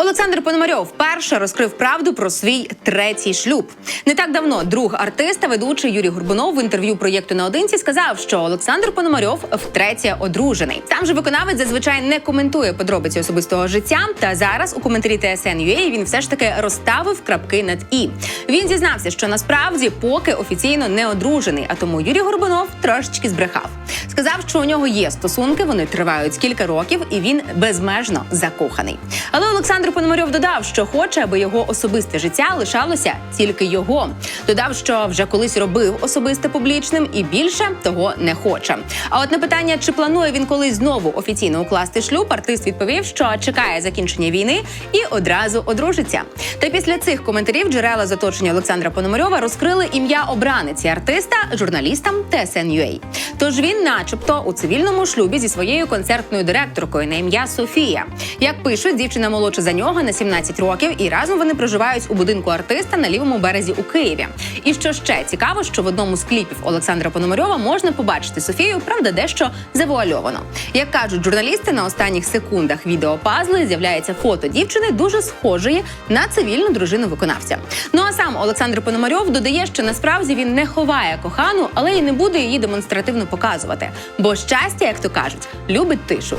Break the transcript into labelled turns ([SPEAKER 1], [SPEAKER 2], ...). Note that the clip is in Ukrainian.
[SPEAKER 1] Олександр Пономарьов вперше розкрив правду про свій третій шлюб. Не так давно друг артиста, ведучий Юрій Горбунов в інтерв'ю проєкту наодинці сказав, що Олександр Пономарьов втретє одружений. Там же виконавець зазвичай не коментує подробиці особистого життя. Та зараз у коментарі TSN.ua він все ж таки розставив крапки над і. Він зізнався, що насправді поки офіційно не одружений, а тому Юрій Горбунов трошечки збрехав. Сказав, що у нього є стосунки, вони тривають кілька років, і він безмежно закоханий. Але Олександр Пономарьов додав, що хоче, аби його особисте життя лишалося тільки його. Додав, що вже колись робив особисте публічним і більше того не хоче. А от на питання, чи планує він колись знову офіційно укласти шлюб, артист відповів, що чекає закінчення війни і одразу одружиться. Та після цих коментарів джерела з оточення Олександра Пономарьова розкрили ім'я обраниці артиста журналістам TSN.ua. Тож він, начебто, у цивільному шлюбі зі своєю концертною директоркою на ім'я Софія. Як пишуть, дівчина молодша за нього на 17 років, і разом вони проживають у будинку артиста на лівому березі у Києві. І що ще цікаво, що в одному з кліпів Олександра Пономарьова можна побачити Софію, правда, дещо завуальовано. Як кажуть журналісти, на останніх секундах відео пазли з'являється фото дівчини, дуже схожої на цивільну дружину виконавця. Ну а сам Олександр Пономарьов додає, що насправді він не ховає кохану, але й не буде її демонстративно показувати. Бо щастя, як то кажуть, любить тишу.